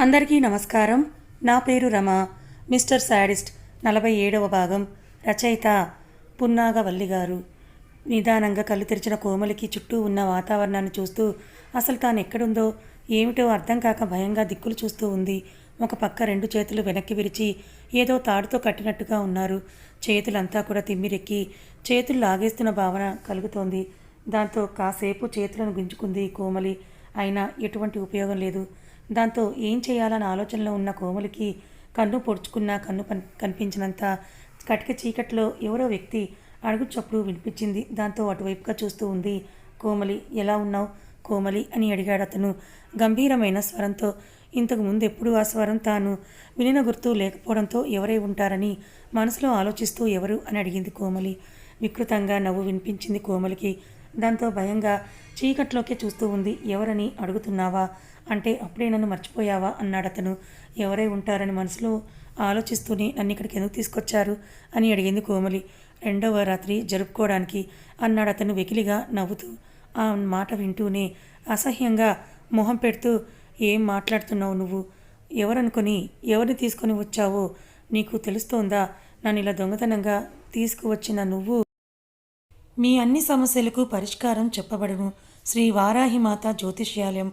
అందరికీ నమస్కారం. నా పేరు రమ. మిస్టర్ శాడిస్ట్ నలభై ఏడవ భాగం రచయిత పున్నాగవల్లి గారు. నిదానంగా కళ్ళు తెరిచిన కోమలికి చుట్టూ ఉన్న వాతావరణాన్ని చూస్తూ అసలు తాను ఎక్కడుందో ఏమిటో అర్థం కాక భయంగా దిక్కులు చూస్తూ ఉంది. ఒక పక్క రెండు చేతులు వెనక్కి విరిచి ఏదో తాడుతో కట్టినట్టుగా ఉన్నారు. చేతులంతా కూడా తిమ్మిరెక్కి చేతులు లాగేస్తున్న భావన కలుగుతోంది. దాంతో కాసేపు చేతులను గుంజుకుంది కోమలి. అయినా ఎటువంటి ఉపయోగం లేదు. దాంతో ఏం చేయాలన్న ఆలోచనలో ఉన్న కోమలికి కన్ను పొడుచుకున్న కన్ను పన్ కనిపించినంత కటిక చీకట్లో ఎవరో వ్యక్తి అడుగు చప్పుడు వినిపించింది. దాంతో అటువైపుగా చూస్తూ ఉంది కోమలి. ఎలా ఉన్నావు? కోమలి అని అడిగాడు అతను. గంభీరమైన స్వరంతో ఇంతకు ముందు ఎప్పుడు ఆ స్వరం తాను వినిన గుర్తు లేకపోవడంతో ఎవరై ఉంటారని మనసులో ఆలోచిస్తూ ఎవరు? అని అడిగింది కోమలి. వికృతంగా నవ్వు వినిపించింది కోమలికి. దాంతో భయంగా చీకట్లోకే చూస్తూ ఉంది. ఎవరని అడుగుతున్నావా? అంటే అప్పుడే నన్ను మర్చిపోయావా? అన్నాడు అతను. ఎవరై ఉంటారని మనసులో ఆలోచిస్తూనే నన్ను ఇక్కడికి ఎందుకు తీసుకొచ్చారు? అని అడిగింది కోమలి. రెండవ రాత్రి జరుపుకోవడానికి అన్నాడు అతను వెకిలిగా నవ్వుతూ. ఆ మాట వింటూనే అసహ్యంగా మొహం పెడుతూ ఏం మాట్లాడుతున్నావు నువ్వు? ఎవరనుకొని ఎవరిని తీసుకొని వచ్చావో నీకు తెలుస్తోందా? నన్ను ఇలా దొంగతనంగా తీసుకువచ్చిన నువ్వు? మీ అన్ని సమస్యలకు పరిష్కారం చెప్పబడము. శ్రీ వారాహిమాత జ్యోతిష్యాలయం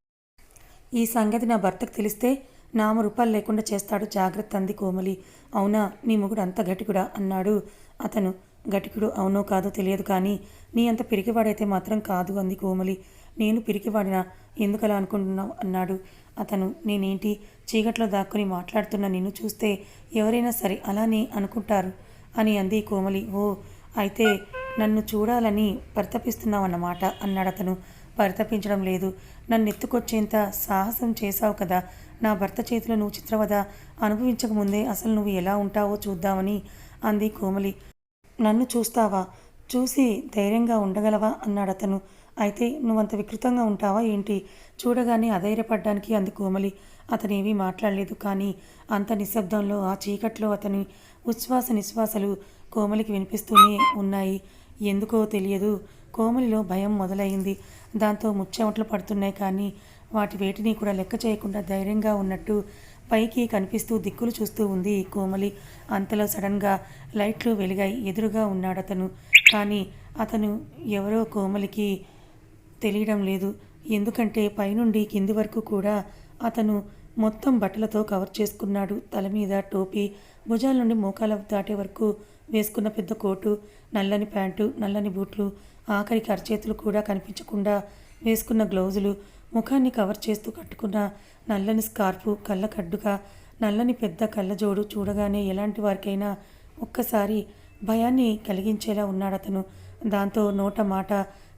ఈ సంగతి నా భర్తకు తెలిస్తే నామ రూపాలు లేకుండా చేస్తాడు జాగ్రత్త అంది కోమలి. అవునా నీ మొగుడు అంత గటికుడా అన్నాడు. అతను గటికుడు అవునో కాదో తెలియదు కానీ నీ అంత పిరికివాడైతే మాత్రం కాదు అంది కోమలి. నేను పిరికివాడినా? ఎందుకలా అనుకుంటున్నావు? అన్నాడు. అతను నేనేంటి? చీకట్లో దాక్కుని మాట్లాడుతున్న నిన్ను చూస్తే ఎవరైనా సరే అలానే అనుకుంటారు అని అంది కోమలి. ఓ అయితే నన్ను చూడాలని పరితపిస్తున్నావన్నమాట అన్నాడు అతను పరితపించడం లేదు. నన్ను ఎత్తుకొచ్చేంత సాహసం చేశావు కదా. నా భర్త చేతిలో నువ్వు చిత్రవద అనుభవించకముందే అసలు నువ్వు ఎలా ఉంటావో చూద్దామని అంది కోమలి. నన్ను చూస్తావా? చూసి ధైర్యంగా ఉండగలవా? అన్నాడు అతను. అయితే నువ్వంత వికృతంగా ఉంటావా ఏంటి? చూడగానే అధైర్యపడ్డానికి అంది కోమలి. అతనేమీ మాట్లాడలేదు కానీ అంత నిశ్శబ్దంలో ఆ చీకట్లో అతని ఉచ్ఛ్వాస నిశ్వాసలు కోమలికి వినిపిస్తూనే ఉన్నాయి. ఎందుకో తెలియదు. కోమలిలో భయం మొదలైంది. దాంతో ముచ్చెమట్లు పడుతున్నాయి కానీ వాటి వేటిని కూడా లెక్క చేయకుండా ధైర్యంగా ఉన్నట్టు పైకి కనిపిస్తూ దిక్కులు చూస్తూ ఉంది కోమలి. అంతలో సడన్గా లైట్లు వెలిగాయి. ఎదురుగా ఉన్నాడు అతను కానీ అతను ఎవరో కోమలికి తెలియడం లేదు. ఎందుకంటే పైనుండి కింది వరకు కూడా అతను మొత్తం బట్టలతో కవర్ చేసుకున్నాడు. తల మీద టోపీ భుజాల నుండి మోకాల దాటే వరకు వేసుకున్న పెద్ద కోటు నల్లని ప్యాంటు నల్లని బూట్లు ఆఖరికి అరచేతులు కూడా కనిపించకుండా వేసుకున్న గ్లౌజులు ముఖాన్ని కవర్ చేస్తూ కట్టుకున్న నల్లని స్కార్ఫు కళ్ళకడ్డుక నల్లని పెద్ద కళ్ళజోడు చూడగానే ఎలాంటి వారికైనా ఒక్కసారి భయాన్ని కలిగించేలా ఉన్నాడు అతను. దాంతో నోట మాట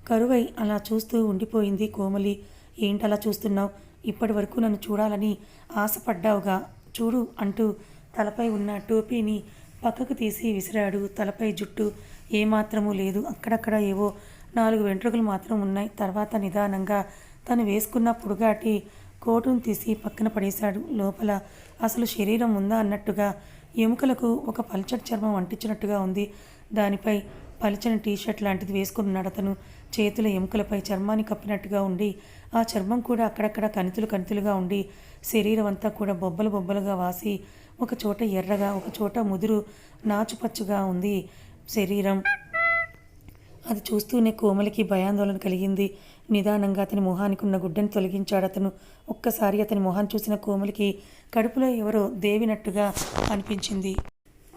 కరువై అలా చూస్తూ ఉండిపోయింది కోమలి. ఏంటలా చూస్తున్నావు? ఇప్పటి వరకు నన్ను చూడాలని ఆశపడ్డావుగా. చూడు అంటూ తలపై ఉన్న టోపీని పక్కకు తీసి విసిరాడు తలపై జుట్టు. ఏమాత్రము లేదు. అక్కడక్కడ ఏవో నాలుగు వెంట్రుకలు మాత్రం ఉన్నాయి. తర్వాత నిదానంగా తను వేసుకున్న పొడుగాటి కోటును తీసి పక్కన పడేశాడు. లోపల అసలు శరీరం ఉందా అన్నట్టుగా ఎముకలకు ఒక పల్చటి చర్మం అంటించినట్టుగా ఉంది. దానిపై పలిచని టీషర్ట్ లాంటిది వేసుకున్నాడు అతను. చేతుల ఎముకలపై చర్మాన్ని కప్పినట్టుగా ఉండి ఆ చర్మం కూడా అక్కడక్కడ కణితులు కణితులుగా ఉండి శరీరం అంతా కూడా బొబ్బలు బొబ్బలుగా వాసి ఒక చోట ఎర్రగా ఒక చోట ముదురు నాచుపచ్చుగా ఉంది. శరీరం. అది చూస్తూనే కోమలికి భయాందోళన కలిగింది. నిదానంగా అతని మొహానికి ఉన్న గుడ్డని తొలగించాడు అతను. ఒక్కసారి అతని మొహాన్ని చూసిన కోమలికి కడుపులో ఎవరో దేవినట్టుగా అనిపించింది.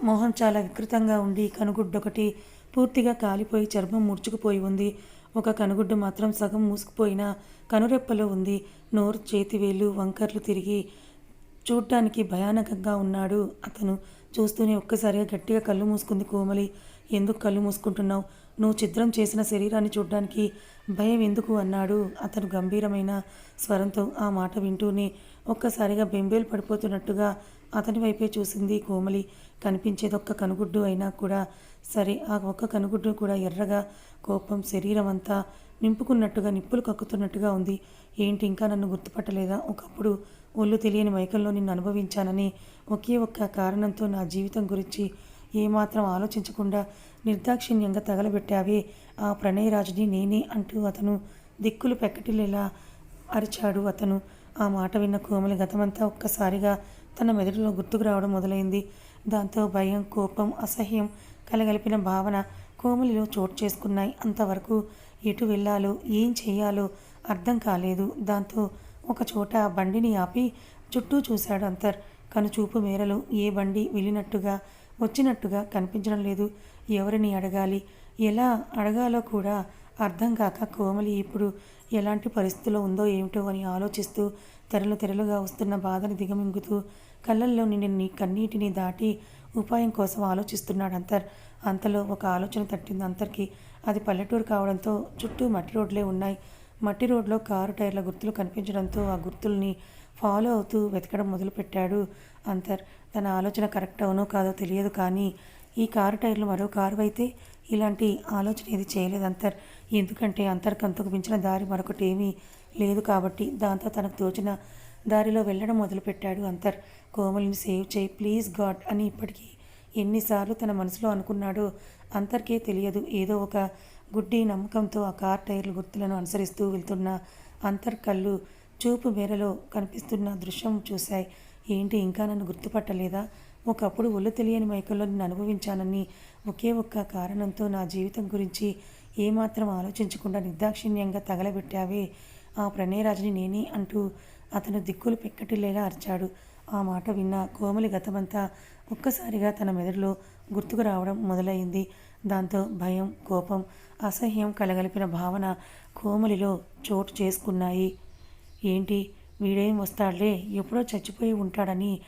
మొహం చాలా వికృతంగా ఉండి కనుగుడ్డొకటి పూర్తిగా కాలిపోయి చర్మం ముడుచుకుపోయి ఉంది. ఒక కనుగుడ్డు మాత్రం సగం మూసుకుపోయిన కనురెప్పలో ఉంది. నోరు చేతివేలు వంకర్లు తిరిగి చూడ్డానికి భయానకంగా ఉన్నాడు అతను. చూస్తూనే ఒక్కసారిగా గట్టిగా కళ్ళు మూసుకుంది కోమలి. ఎందుకు కళ్ళు మూసుకుంటున్నావు? నువ్వు చిత్రం చేసిన శరీరాన్ని చూడ్డానికి భయం ఎందుకు? అన్నాడు అతను గంభీరమైన స్వరంతో ఆ మాట వింటూనే ఒక్కసారిగా బెంబేలు పడిపోతున్నట్టుగా అతని వైపే చూసింది కోమలి. కనిపించేది ఒక్క కనుగుడ్డు అయినా కూడా సరే ఆ ఒక్క కనుగుడ్డు కూడా ఎర్రగా కోపం శరీరం అంతా నింపుకున్నట్టుగా నిప్పులు కక్కుతున్నట్టుగా ఉంది. ఏంటి ఇంకా నన్ను గుర్తుపట్టలేదా? ఒకప్పుడు ఒళ్ళు తెలియని మైకంలో నిన్ను అనుభవించానని ఒకే ఒక్క కారణంతో నా జీవితం గురించి ఏమాత్రం ఆలోచించకుండా నిర్దాక్షిణ్యంగా తగలబెట్టావే. ఆ ప్రణయరాజుని నేనే అంటూ అతను దిక్కులు పెక్కటిలేలా అరిచాడు అతను. ఆ మాట విన్న కోమలి గతమంతా ఒక్కసారిగా తన మెదడులో గుర్తుకు రావడం మొదలైంది. దాంతో భయం కోపం అసహ్యం కలగలిపిన భావన కోమలిలో చోటు చేసుకున్నాయి. అంతవరకు ఎటు వెళ్ళాలో ఏం చేయాలో అర్థం కాలేదు. దాంతో ఒక చోట బండిని ఆపి చుట్టూ చూశాడు అంతర్. కనుచూపు మేరలో ఏ బండి వెళ్ళినట్టుగా వచ్చినట్టుగా కనిపించడం లేదు. ఎవరిని అడగాలి? ఎలా అడగాలో కూడా అర్థం కాక కోమలి ఇప్పుడు ఎలాంటి పరిస్థితిలో ఉందో ఏమిటో అని ఆలోచిస్తూ తెరలు తెరలుగా వస్తున్న బాధను దిగమింగుతూ కళ్ళల్లో నిండిన కన్నీటిని దాటి ఉపాయం కోసం ఆలోచిస్తున్నాడు అంతర్. అంతలో ఒక ఆలోచన తట్టింది అంతర్కి. అది పల్లెటూరు కావడంతో చుట్టూ మట్టి రోడ్లే ఉన్నాయి. మట్టి రోడ్లో కారు టైర్ల గుర్తులు కనిపించడంతో ఆ గుర్తుల్ని ఫాలో అవుతూ వెతకడం మొదలుపెట్టాడు అంతర్. తన ఆలోచన కరెక్ట్ అవునో కాదో తెలియదు కానీ ఈ కారు టైర్లు మరో కారు అయితే ఇలాంటి ఆలోచన ఏది చేయలేదు అంతర్. ఎందుకంటే అంతర్కి అంతకు మించిన దారి మరొకటి ఏమీ లేదు కాబట్టి దాంతో తనకు తోచిన దారిలో వెళ్ళడం మొదలుపెట్టాడు అంతర్. కోమలిని సేవ్ చేయి ప్లీజ్ గాడ్ అని ఇప్పటికీ ఎన్నిసార్లు తన మనసులో అనుకున్నాడో అంతర్కే తెలియదు. ఏదో ఒక గుడ్డి నమ్మకంతో ఆ కార్ టైర్ల గుర్తులను అనుసరిస్తూ వెళ్తున్న అంతర్ కళ్ళు చూపు మేరలో కనిపిస్తున్న దృశ్యం చూశాయి. ఏంటి? ఇంకా నన్ను గుర్తుపట్టలేదా? ఒకప్పుడు ఒళ్ళు తెలియని మైకంలో నిన్ను అనుభవించానని ఒకే ఒక్క కారణంతో నా జీవితం గురించి ఏమాత్రం ఆలోచించకుండా నిర్దాక్షిణ్యంగా తగలబెట్టావే. ఆ ప్రణయరాజుని నేనే అంటూ అతను దిక్కులు పెక్కటిల్లేలా అరిచాడు. ఆ మాట విన్న కోమలి గతమంతా ఒక్కసారిగా తన మెదడులో గుర్తుకు రావడం మొదలైంది. దాంతో భయం కోపం అసహ్యం కలగలిపిన భావన కోమలిలో చోటు చేసుకున్నాయి. ఏంటి? వీడేం వస్తాడులే? ఎప్పుడో చచ్చిపోయి ఉంటాడని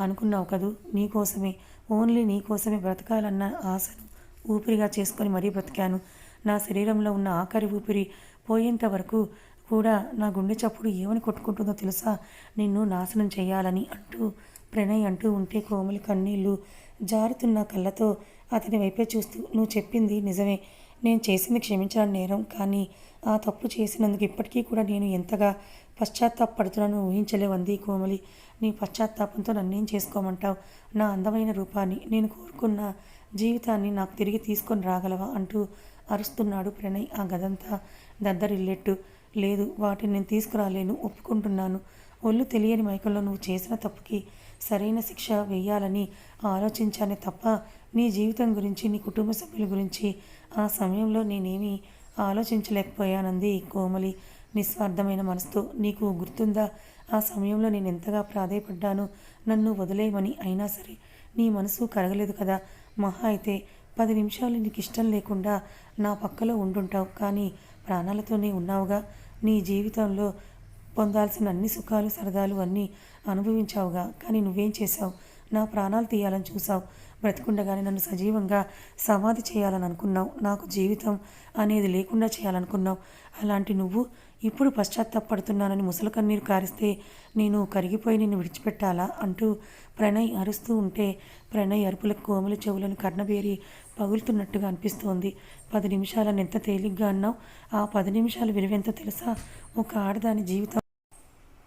అనుకున్నావు కదూ? నీకోసమే. ఓన్లీ నీకోసమే బ్రతకాలన్న ఆశను ఊపిరిగా చేసుకొని మరీ బ్రతికాను. నా శరీరంలో ఉన్న ఆఖరి ఊపిరి పోయేంత వరకు కూడా నా గుండె చప్పుడు ఏమని కొట్టుకుంటుందో తెలుసా? నిన్ను నాశనం చేయాలని అంటూ ప్రణయ్ అంటూ ఉంటే కోమలి కన్నీళ్ళు జారుతున్న కళ్ళతో అతని వైపే చూస్తూ నువ్వు చెప్పింది నిజమే. నేను చేసింది క్షమించడం నేరం. కానీ ఆ తప్పు చేసినందుకు ఇప్పటికీ కూడా నేను ఎంతగా పశ్చాత్తాపడుతున్నానో ఊహించలేవంది కోమలి. నీ పశ్చాత్తాపంతో నన్నేం చేసుకోమంటావు? నా అందమైన రూపాన్ని నేను కోరుకున్న జీవితాన్ని నాకు తిరిగి తీసుకొని రాగలవా? అంటూ అరుస్తున్నాడు ప్రణయ్ ఆ గదంతా దద్దరిల్లెట్టు. లేదు వాటిని నేను తీసుకురాలేను ఒప్పుకుంటున్నాను. ఒళ్ళు తెలియని మైకంలో నువ్వు చేసిన తప్పుకి సరైన శిక్ష వేయాలని ఆలోచించానే తప్ప నీ జీవితం గురించి నీ కుటుంబ సభ్యుల గురించి ఆ సమయంలో నేనేమీ ఆలోచించలేకపోయానంది కోమలి నిస్వార్థమైన మనసుతో. నీకు గుర్తుందా? ఆ సమయంలో నేను ఎంతగా ప్రాధేయపడ్డానో నన్ను వదిలేయమని అయినా సరే నీ మనసు కరగలేదు కదా. మహా అయితే పది నిమిషాలు నీకు ఇష్టం లేకుండా నా పక్కలో ఉండుంటావు కానీ ప్రాణాలతోనే ఉన్నావుగా. నీ జీవితంలో పొందాల్సిన అన్ని సుఖాలు సరదాలు అన్నీ అనుభవించావుగా. కానీ నువ్వేం చేశావు? నా ప్రాణాలు తీయాలని చూసావు బ్రతికుండగానే నన్ను సజీవంగా సమాధి చేయాలని అనుకున్నావు నాకు జీవితం అనేది లేకుండా చేయాలనుకున్నావు. అలాంటి నువ్వు ఇప్పుడు పశ్చాత్తాపడుతున్నానని ముసలి కన్నీరు కారిస్తే నేను కరిగిపోయి నిన్ను విడిచిపెట్టాలా? అంటూ ప్రణయ్ అరుస్తూ ఉంటే ప్రణయ్ అరుపులకు కోమల చెవులను కర్ణబేరి పగులుతున్నట్టుగా అనిపిస్తోంది. పది నిమిషాలను ఎంత తేలిగ్గా అన్నావు? ఆ పది నిమిషాలు విలువెంతో తెలుసా? ఒక ఆడదాని జీవితం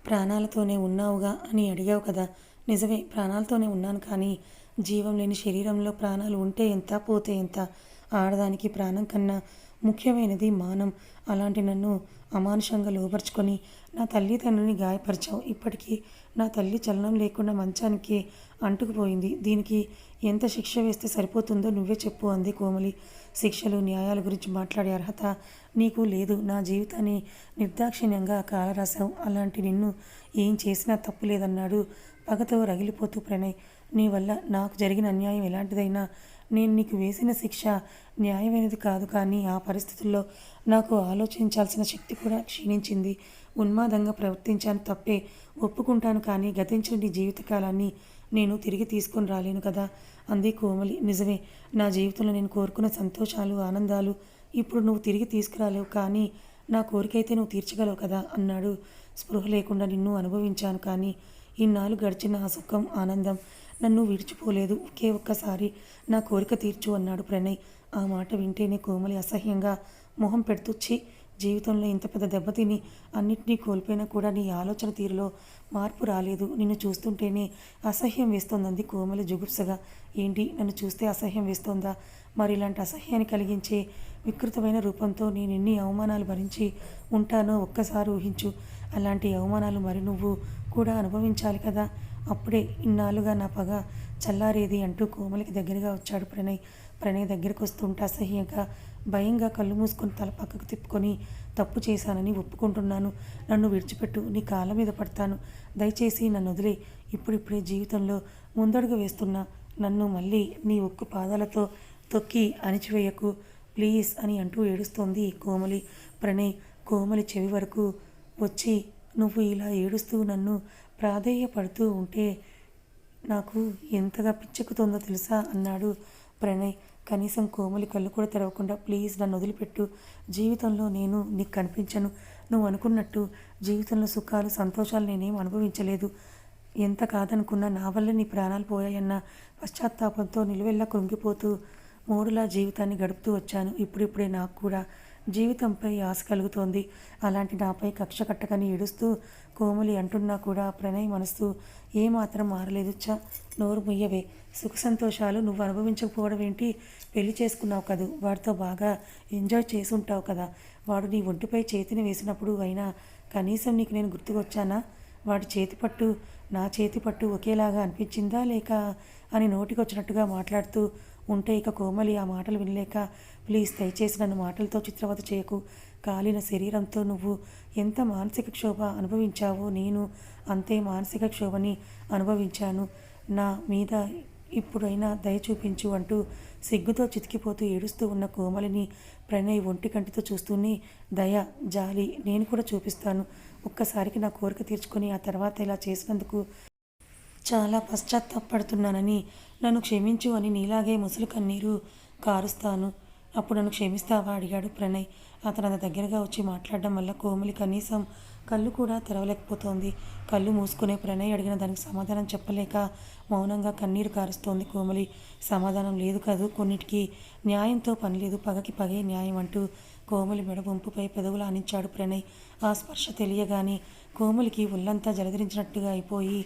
ప్రాణాలతోనే ఉన్నావుగా అని అడిగావు కదా. నిజమే ప్రాణాలతోనే ఉన్నాను కానీ జీవం లేని శరీరంలో ప్రాణాలు ఉంటే ఎంత పోతే ఎంత? ఆడదానికి ప్రాణం కన్నా ముఖ్యమైనది మానం. అలాంటి నన్ను అమానుషంగా లోపరుచుకొని నా తల్లిదండ్రుని గాయపరిచావు. ఇప్పటికీ నా తల్లి చలనం లేకుండా మంచానికి అంటుకుపోయింది. దీనికి ఎంత శిక్ష వేస్తే సరిపోతుందో నువ్వే చెప్పు అంది కోమలి. శిక్షలు న్యాయాల గురించి మాట్లాడే అర్హత నీకు లేదు. నా జీవితాన్ని నిర్దాక్షిణ్యంగా కాలరాశావు అలాంటి నిన్ను ఏం చేసినా తప్పు లేదన్నాడు పగతో రగిలిపోతూ ప్రణయ్ నీ వల్ల నాకు జరిగిన అన్యాయం ఎలాంటిదైనా నేను నీకు వేసిన శిక్ష న్యాయమైనది కాదు కానీ ఆ పరిస్థితుల్లో నాకు ఆలోచించాల్సిన శక్తి కూడా క్షీణించింది. ఉన్మాదంగా ప్రవర్తించాను తప్పే. ఒప్పుకుంటాను కానీ గతించిన నీ జీవితకాలాన్ని నేను తిరిగి తీసుకొని రాలేను కదా. అంది కోమలి. నిజమే. నా జీవితంలో నేను కోరుకున్న సంతోషాలు ఆనందాలు ఇప్పుడు నువ్వు తిరిగి తీసుకురాలేవు కానీ నా కోరికైతే నువ్వు తీర్చగలవు కదా అన్నాడు. స్పృహ లేకుండా నిన్ను అనుభవించాను కానీ ఇన్నాళ్ళు గడిచిన ఆ సుఖం ఆనందం నన్ను విడిచిపోలేదు. ఒకే ఒక్కసారి నా కోరిక తీర్చు అన్నాడు ప్రణయ్. ఆ మాట వింటేనే కోమలి అసహ్యంగా మొహం పెడుతూచ్చి జీవితంలో ఇంత పెద్ద దెబ్బతిని అన్నిటినీ కోల్పోయినా కూడా నీ ఆలోచన తీరులో మార్పు రాలేదు. నిన్ను చూస్తుంటేనే అసహ్యం వేస్తోందంది కోమలి జుగుప్సగా. ఏంటి? నన్ను చూస్తే అసహ్యం వేస్తోందా? మరి ఇలాంటి అసహ్యాన్ని కలిగించే వికృతమైన రూపంతో నేను ఎన్ని అవమానాలు భరించి ఉంటానో ఒక్కసారి ఊహించు. అలాంటి అవమానాలు మరి నువ్వు కూడా అనుభవించాలి కదా. అప్పుడే ఇన్నాళ్ళుగా నా పగ చల్లారేది అంటూ కోమలికి దగ్గరగా వచ్చాడు ప్రణయ్. ప్రణయ్ దగ్గరకు వస్తుంటే అసహ్యంగా భయంగా కళ్ళు మూసుకొని తల పక్కకు తిప్పుకొని తప్పు చేశానని ఒప్పుకుంటున్నాను. నన్ను విడిచిపెట్టు నీ కాళ్ళ మీద పడతాను. దయచేసి నన్ను వదిలే. ఇప్పుడిప్పుడే జీవితంలో ముందడుగు వేస్తున్నా. నన్ను మళ్ళీ నీ ఒక్కు పాదాలతో తొక్కి అణిచివేయకు. ప్లీజ్ అని అంటూ ఏడుస్తోంది కోమలి. ప్రణయ్ కోమలి చెవి వరకు వచ్చి నువ్వు ఇలా ఏడుస్తూ నన్ను ప్రాధేయపడుతూ ఉంటే నాకు ఎంతగా పిచ్చెక్కుతుందో తెలుసా? అన్నాడు ప్రణయ్. కనీసం కోమలి కళ్ళు కూడా తెరవకుండా ప్లీజ్ నన్ను వదిలిపెట్టు. జీవితంలో నేను నీకు కనిపించను. నువ్వు అనుకున్నట్టు జీవితంలో సుఖాలు సంతోషాలు నేనేం అనుభవించలేదు. ఎంత కాదనుకున్నా నా వల్ల నీ ప్రాణాలు పోయాయన్న పశ్చాత్తాపంతో నిలువెల్లా కృంగిపోతూ మూడులా జీవితాన్ని గడుపుతూ వచ్చాను. ఇప్పుడిప్పుడే నాకు కూడా జీవితంపై ఆశ కలుగుతోంది. అలాంటి నాపై కక్ష కట్టకని ఏడుస్తూ కోమలి అంటున్నా కూడా ప్రణయ్ మనసు ఏమాత్రం మారలేదు. చ నోరు ముయ్యవే. సుఖ సంతోషాలు నువ్వు అనుభవించకపోవడం ఏంటి? పెళ్ళి చేసుకున్నావు కదూ? వాడితో బాగా ఎంజాయ్ చేసి ఉంటావు కదా? వాడు నీ ఒంటిపై చేతిని వేసినప్పుడు అయినా కనీసం నీకు నేను గుర్తుకొచ్చానా? వాడి చేతి పట్టు నా చేతి పట్టు ఒకేలాగా అనిపించిందా లేక అని నోటికొచ్చినట్టుగా మాట్లాడుతూ ఉంటే ఇక కోమలి ఆ మాటలు వినలేక ప్లీజ్ దయచేసి నన్ను మాటలతో చిత్రవత చేయకు. కాలిన శరీరంతో నువ్వు ఎంత మానసిక క్షోభ అనుభవించావో నేను అంతే మానసిక క్షోభని అనుభవించాను. నా మీద ఇప్పుడైనా దయ చూపించు అంటూ సిగ్గుతో చితికిపోతూ ఏడుస్తూ ఉన్న కోమలిని ప్రణయ్ ఒంటి కంటితో చూస్తూనే దయ జాలి నేను కూడా చూపిస్తాను. ఒక్కసారికి నా కోరిక తీర్చుకొని ఆ తర్వాత ఇలా చేసినందుకు చాలా పశ్చాత్తాపడుతున్నానని నన్ను క్షమించు అని నీలాగే ముసలి కన్నీరు కారుస్తాను. అప్పుడు నన్ను క్షమిస్తావా? అడిగాడు ప్రణయ్. అతను అంత దగ్గరగా వచ్చి మాట్లాడడం వల్ల కోమలి కనీసం కళ్ళు కూడా తెరవలేకపోతోంది. కళ్ళు మూసుకునే ప్రణయ్ అడిగిన దానికి సమాధానం చెప్పలేక మౌనంగా కన్నీరు కారుస్తోంది కోమలి. సమాధానం లేదు కాదు? కొన్నిటికి న్యాయంతో పని లేదు. పగకి పగే న్యాయం అంటూ కోమలి మెడ వంపుపై పెదవులు ఆనించాడు ప్రణయ్. ఆ స్పర్శ తెలియగానే కోమలికి ఒళ్ళంతా జలధరించినట్టుగా అయిపోయి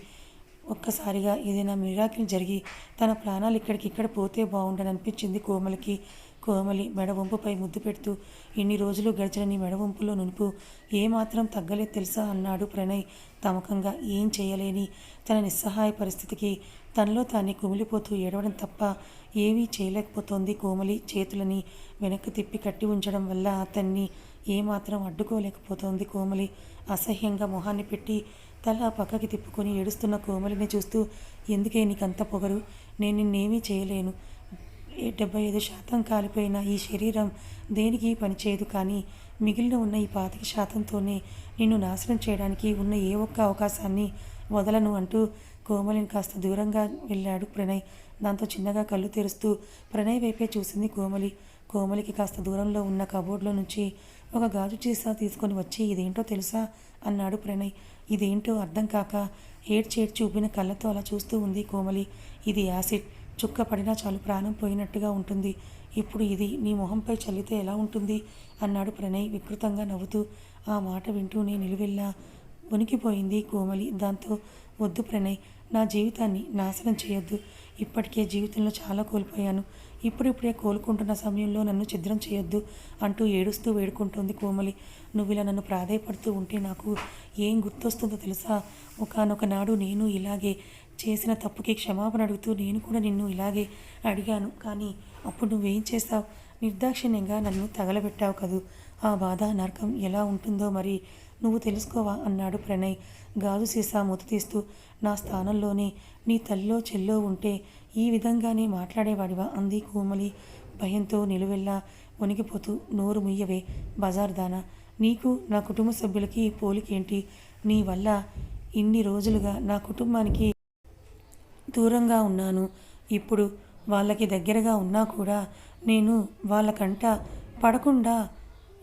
ఒక్కసారిగా ఏదైనా మిరాకిల్ జరిగి తన ప్రాణాలు ఇక్కడికి ఇక్కడ పోతే బాగుండని అనిపించింది కోమలికి. కోమలి మెడవంపుపై ముద్దు పెడుతూ ఇన్ని రోజులు గడిచిన నీ మెడవంపులో నునుపు ఏమాత్రం తగ్గలేదు తెలుసా? అన్నాడు ప్రణయ్ తమకంగా. ఏం చేయలేని తన నిస్సహాయ పరిస్థితికి తనలో తానే కుమిలిపోతూ ఏడవడం తప్ప ఏమీ చేయలేకపోతోంది కోమలి. చేతులని వెనక్కి తిప్పి కట్టి ఉంచడం వల్ల అతన్ని ఏమాత్రం అడ్డుకోలేకపోతోంది కోమలి. అసహ్యంగా మొహాన్ని పెట్టి తల పక్కకి తిప్పుకొని ఏడుస్తున్న కోమలిని చూస్తూ ఎందుకే నీకంత పొగరు? నేను నిన్నేమీ చేయలేను. ఏ డెబ్బై ఐదు శాతం కాలిపోయిన ఈ శరీరం దేనికి పనిచేయదు కానీ మిగిలిన ఉన్న ఈ పాతిక శాతంతోనే నిన్ను నాశనం చేయడానికి ఉన్న ఏ ఒక్క అవకాశాన్ని వదలను అంటూ కోమలిని కాస్త దూరంగా వెళ్ళాడు ప్రణయ్. దాంతో చిన్నగా కళ్ళు తెరుస్తూ ప్రణయ్ వైపే చూసింది కోమలి. కోమలికి కాస్త దూరంలో ఉన్న కబోర్డ్లో నుంచి ఒక గాజు చీసా తీసుకొని వచ్చి ఇదేంటో తెలుసా? అన్నాడు ప్రణయ్. ఇదేంటో అర్థం కాక ఏడ్చేడ్ చూపిన కళ్ళతో అలా చూస్తూ ఉంది కోమలి. ఇది యాసిడ్. చుక్క పడినా చాలు ప్రాణం పోయినట్టుగా ఉంటుంది. ఇప్పుడు ఇది నీ మొహంపై చల్లితే ఎలా ఉంటుంది? అన్నాడు ప్రణయ్ వికృతంగా నవ్వుతూ. ఆ మాట వింటూనే నిలువెల్లా ఉనికిపోయింది కోమలి. దాంతో వద్దు ప్రణయ్ నా జీవితాన్ని నాశనం చేయొద్దు. ఇప్పటికే జీవితంలో చాలా కోల్పోయాను. ఇప్పుడిప్పుడే కోలుకుంటున్న సమయంలో నన్ను ఛిద్రం చేయొద్దు అంటూ ఏడుస్తూ వేడుకుంటోంది కోమలి. నువ్వు ఇలా నన్ను ప్రాధాయపడుతూ ఉంటే నాకు ఏం గుర్తొస్తుందో తెలుసా? ఒకనొక నాడు నేను ఇలాగే చేసిన తప్పుకి క్షమాపణ అడుగుతూ నేను కూడా నిన్ను ఇలాగే అడిగాను. కానీ అప్పుడు నువ్వేం చేస్తావు నిర్దాక్షిణ్యంగా నన్ను తగలబెట్టావు కదూ. ఆ బాధ నరకం ఎలా ఉంటుందో మరి నువ్వు తెలుసుకోవా? అన్నాడు ప్రణయ్. గాజు సీసా మూత తీస్తూ. నా స్థానంలోనే నీ తల్లిలో చెల్లో ఉంటే ఈ విధంగానే మాట్లాడేవాడివా? అంది కోమలి భయంతో నిలువెల్లా వణికిపోతూ. నోరు ముయ్యవే బజార్ దానా? నీకు నా కుటుంబ సభ్యులకి పోలికేంటి? నీ వల్ల ఇన్ని రోజులుగా నా కుటుంబానికి దూరంగా ఉన్నాను. ఇప్పుడు వాళ్ళకి దగ్గరగా ఉన్నా కూడా నేను వాళ్ళకంట పడకుండా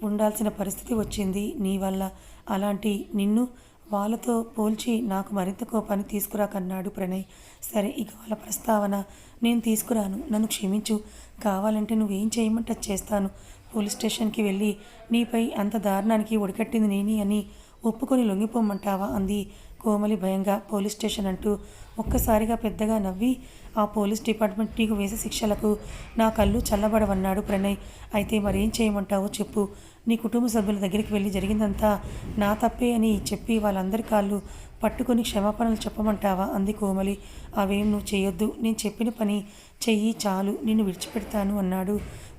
ఉండాల్సిన పరిస్థితి వచ్చింది. నీ వల్ల అలాంటి నిన్ను వాళ్ళతో పోల్చి నాకు మరింత కోపాన్ని తీసుకురాకన్నాడు ప్రణయ్. సరే ఇక వాళ్ళ ప్రస్తావన నేను తీసుకురాను. నన్ను క్షమించు. కావాలంటే నువ్వేం చేయమంటే చేస్తాను. పోలీస్ స్టేషన్కి వెళ్ళి నీపై అంత దారుణానికి ఒడికట్టింది నేని అని ఒప్పుకొని లొంగిపోమంటావా అంది. కోమలి భయంగా పోలీస్ స్టేషన్ అంటూ ఒక్కసారిగా పెద్దగా నవ్వి ఆ పోలీస్ డిపార్ట్మెంట్ నీకు వేసే శిక్షలకు నా కళ్ళు చల్లబడవన్నాడు ప్రణయ్. అయితే మరేం చేయమంటావో చెప్పు. నీ కుటుంబ సభ్యుల దగ్గరికి వెళ్ళి జరిగిందంతా నా తప్పే అని చెప్పి వాళ్ళందరి కాళ్ళు పట్టుకొని క్షమాపణలు చెప్పమంటావా? అంది కోమలి. అవేం నువ్వు చేయొద్దు. నేను చెప్పిన పని చెయ్యి చాలు. నిన్ను విడిచిపెడతాను అన్నాడు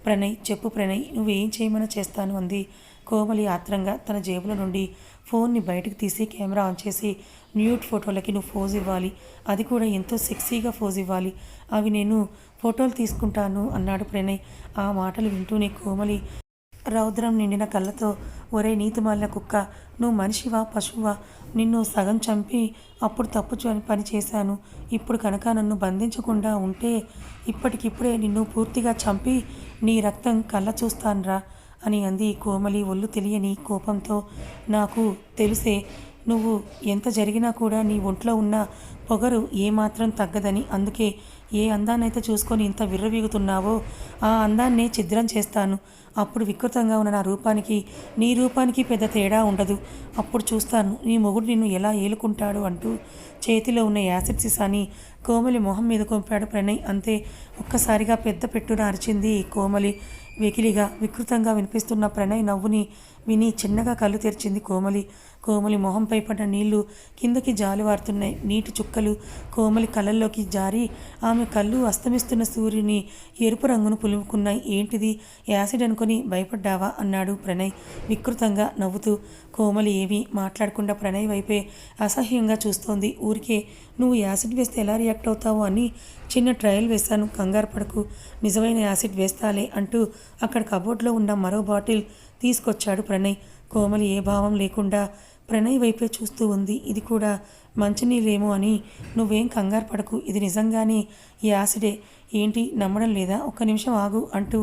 ప్రణయ్. చెప్పు ప్రణయ్ నువ్వేం చేయమని చేస్తాను అంది కోమలి ఆత్రంగా. తన జేబులో నుండి ఫోన్ని బయటకు తీసి కెమెరా ఆన్ చేసి న్యూట్ ఫోటోలకి నువ్వు ఫోజ్ ఇవ్వాలి. అది కూడా ఎంతో సెక్సీగా ఫోజ్ ఇవ్వాలి. అవి నేను ఫోటోలు తీసుకుంటాను అన్నాడు ప్రణయ్. ఆ మాటలు వింటూనే కోమలి రౌద్రం నిండిన కళ్ళతో ఒరే నీతిమాలిన కుక్క నువ్వు మనిషివా పశువా నిన్ను సగం చంపి అప్పుడు తప్పు చ- పని చేశాను. ఇప్పుడు కనుక నన్ను బంధించకుండా ఉంటే ఇప్పటికిప్పుడే నిన్ను పూర్తిగా చంపి నీ రక్తం కళ్ళ చూస్తాన్రా అని అంది కోమలి ఒళ్ళు తెలియని కోపంతో. నాకు తెలిసే నువ్వు ఎంత జరిగినా కూడా నీ ఒంట్లో ఉన్న పొగరు ఏమాత్రం తగ్గదని. అందుకే ఏ అందాన్నైతే చూసుకొని ఇంత విర్రవీగుతున్నావో ఆ అందాన్నే ఛిద్రం చేస్తాను. అప్పుడు వికృతంగా ఉన్న నా రూపానికి నీ రూపానికి పెద్ద తేడా ఉండదు. అప్పుడు చూస్తాను నీ మొగుడు నిన్ను ఎలా ఏలుకుంటాడు అంటూ చేతిలో ఉన్న యాసిడ్ సిసాని కోమలి మొహం మీద కొంపాడు ప్రణయ్. అంతే ఒక్కసారిగా పెద్ద పెట్టున అరిచింది కోమలి. వెకిలిగా వికృతంగా వినిపిస్తున్న ప్రణయ్ నవ్వుని విని చిన్నగా కళ్ళు తెరిచింది కోమలి. కోమలి మొహంపై పడ్డ నీళ్ళు కిందకి జాలువారుతున్నాయి. నీటి చుక్కలు కోమలి కళ్ళల్లోకి జారి ఆమె కళ్ళు అస్తమిస్తున్న సూర్యుని ఎరుపు రంగును పులుముకున్నాయి. ఏంటిది? యాసిడ్ అనుకుని భయపడ్డావా? అన్నాడు ప్రణయ్ వికృతంగా నవ్వుతూ. కోమలి ఏమీ మాట్లాడకుండా ప్రణయ్ వైపే అసహ్యంగా చూస్తోంది. ఊరికే నువ్వు యాసిడ్ వేస్తే ఎలా రియాక్ట్ అవుతావో అని చిన్న ట్రయల్ వేశాను. కంగారు పడకు. నిజమైన యాసిడ్ వేస్తాలే అంటూ అక్కడ కబోర్డ్లో ఉన్న మరో బాటిల్ తీసుకొచ్చాడు ప్రణయ్. కోమలి ఏ భావం లేకుండా ప్రణయ్ వైపే చూస్తూ ఉంది. ఇది కూడా మంచినీళ్ళేమో అని నువ్వేం కంగారు పడకు. ఇది నిజంగానే ఈ యాసిడే. ఏంటి? నమ్మడం లేదా? ఒక్క నిమిషం ఆగు అంటూ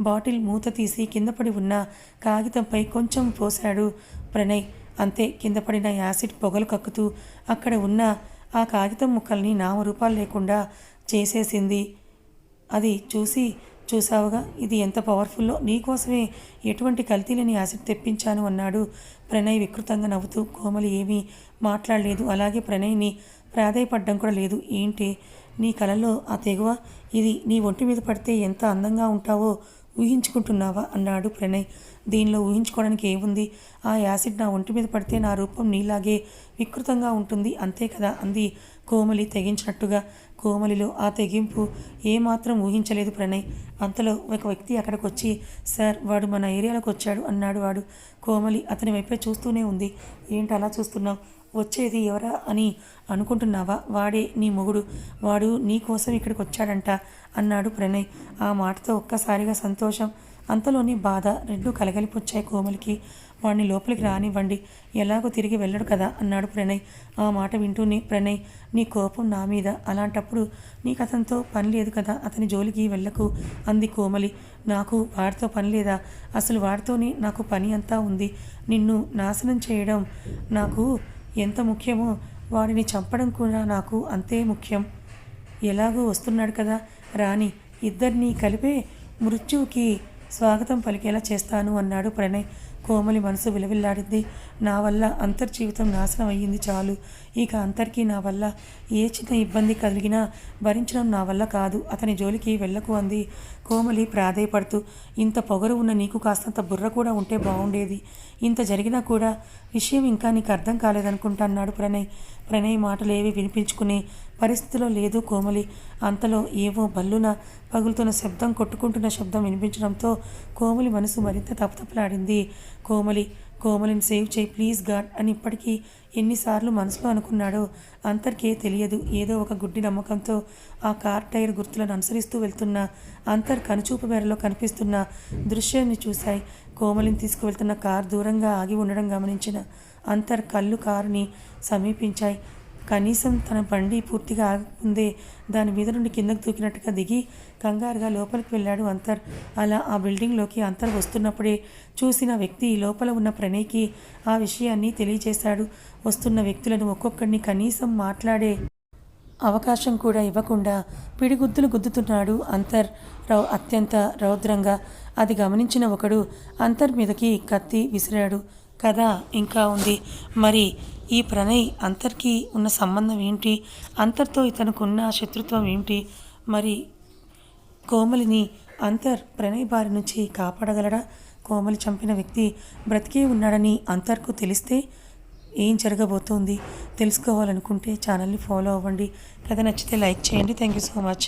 బాటిల్ మూత తీసి కింద పడి ఉన్న కాగితంపై కొంచెం పోశాడు ప్రణయ్. అంతే కింద పడిన యాసిడ్ పొగలు కక్కుతూ అక్కడ ఉన్న ఆ కాగితం ముక్కల్ని నామరూపాలు లేకుండా చేసేసింది. అది చూసి చూసావుగా ఇది ఎంత పవర్ఫుల్లో నీకోసమే ఎటువంటి కల్తీ లేని యాసిడ్ తెప్పించాను అన్నాడు. ప్రణయ్ వికృతంగా నవ్వుతూ కోమలి ఏమీ మాట్లాడలేదు. అలాగే ప్రణయ్ని ప్రాధాయపడ్డం కూడా లేదు. ఏంటి? నీ కలలో ఆ తెగువ? ఇది నీ ఒంటి మీద పడితే ఎంత అందంగా ఉంటావో ఊహించుకుంటున్నావా? అన్నాడు ప్రణయ్. దీనిలో ఊహించుకోవడానికి ఏముంది? ఆ యాసిడ్ నా ఒంటి మీద పడితే నా రూపం నీలాగే వికృతంగా ఉంటుంది. అంతే కదా అంది కోమలి తెగించినట్టుగా కోమలిలో ఆ తెగింపు ఏమాత్రం ఊహించలేదు ప్రణయ్. అంతలో ఒక వ్యక్తి అక్కడికి వచ్చి సార్ వాడు మన ఏరియాలోకి వచ్చాడు అన్నాడు వాడు. కోమలి అతని వైపే చూస్తూనే ఉంది. ఏంటి అలా చూస్తున్నావు? వచ్చేది ఎవరా అని అనుకుంటున్నావా? వాడే నీ మొగుడు. వాడు నీ కోసం ఇక్కడికి వచ్చాడంట అన్నాడు ప్రణయ్. ఆ మాటతో ఒక్కసారిగా సంతోషం అంతలోని బాధ రెండు కలగలిపొచ్చాయి కోమలికి. వాడిని లోపలికి రానివ్వండి. ఎలాగో తిరిగి వెళ్ళడు కదా అన్నాడు ప్రణయ్. ఆ మాట వింటూనే ప్రణయ్ నీ కోపం నా మీద. అలాంటప్పుడు నీకు అతనితో పని లేదు కదా అతని జోలికి వెళ్ళకు అంది కోమలి. నాకు వాడితో పని లేదా? అసలు వాడితోనే నాకు పని అంతా ఉంది. నిన్ను నాశనం చేయడం నాకు ఎంత ముఖ్యమో వాడిని చంపడం కూడా నాకు అంతే ముఖ్యం. ఎలాగో వస్తున్నాడు కదా రాని ఇద్దరినీ కలిపే మృత్యువుకి స్వాగతం పలికేలా చేస్తాను అన్నాడు ప్రణయ్. కోమలి మనసు విలవిల్లాడింది. నా వల్ల అంతర్జీవితం నాశనం అయ్యింది చాలు. ఇక అంతర్కి నా వల్ల ఏ చిన్న ఇబ్బంది కలిగినా భరించడం నా వల్ల కాదు. అతని జోలికి వెళ్ళకు అంది. కోమలి ప్రాధేయపడుతూ ఇంత పొగరు ఉన్న నీకు కాస్తంత బుర్ర కూడా ఉంటే బాగుండేది ఇంత జరిగినా కూడా విషయం ఇంకా నీకు అర్థం కాలేదనుకుంటా అన్నాడు ప్రణయ్. ప్రణయ్ మాటలు ఏవి వినిపించుకునే పరిస్థితిలో లేదు కోమలి. అంతలో ఏవో బల్లున పగులుతున్న శబ్దం కొట్టుకుంటున్న శబ్దం వినిపించడంతో కోమలి మనసు మరింత తపతపలాడింది. కోమలి కోమలిని సేవ్ చేయి ప్లీజ్ గాడ్ అని ఇప్పటికీ ఎన్నిసార్లు మనసులో అనుకున్నాడో అంతర్కే తెలియదు. ఏదో ఒక గుడ్డి నమ్మకంతో ఆ కార్ టైర్ గుర్తులను అనుసరిస్తూ వెళ్తున్న అంతర్ కనుచూపు మేరలో కనిపిస్తున్న దృశ్యాన్ని చూశాయి. కోమలిని తీసుకువెళ్తున్న కార్ దూరంగా ఆగి ఉండడం గమనించిన అంతర్ కళ్ళు కారుని సమీపించాయి. కనీసం తన బండి పూర్తిగా ఆగకముందే దాని మీద నుండి కిందకు దూకినట్టుగా దిగి కంగారుగా లోపలికి వెళ్ళాడు అంతర్. అలా ఆ బిల్డింగ్లోకి అంతర్ వస్తున్నప్పుడే చూసిన వ్యక్తి లోపల ఉన్న ప్రణయ్కి ఆ విషయాన్ని తెలియజేశాడు వస్తున్న వ్యక్తులను ఒక్కొక్కడిని కనీసం మాట్లాడే అవకాశం కూడా ఇవ్వకుండా పిడిగుద్దులు గుద్దుతున్నాడు అంతర్ రౌ అత్యంత రౌద్రంగా. అది గమనించిన ఒకడు అంతర్ మీదకి కత్తి విసిరాడు. కథ ఇంకా ఉంది. మరి ఈ ప్రణయ్ అంతర్కి ఉన్న సంబంధం ఏంటి? అంతర్తో ఇతనుకున్న శత్రుత్వం ఏంటి? మరి కోమలిని అంతర్ ప్రణయ్ బారి నుంచి కాపాడగలడా? కోమలి చంపిన వ్యక్తి బ్రతికే ఉన్నాడని అంతర్కు తెలిస్తే ఏం జరగబోతోంది? తెలుసుకోవాలనుకుంటే ఛానల్ని ఫాలో అవ్వండి. కథ నచ్చితే లైక్ చేయండి. Thank you so much.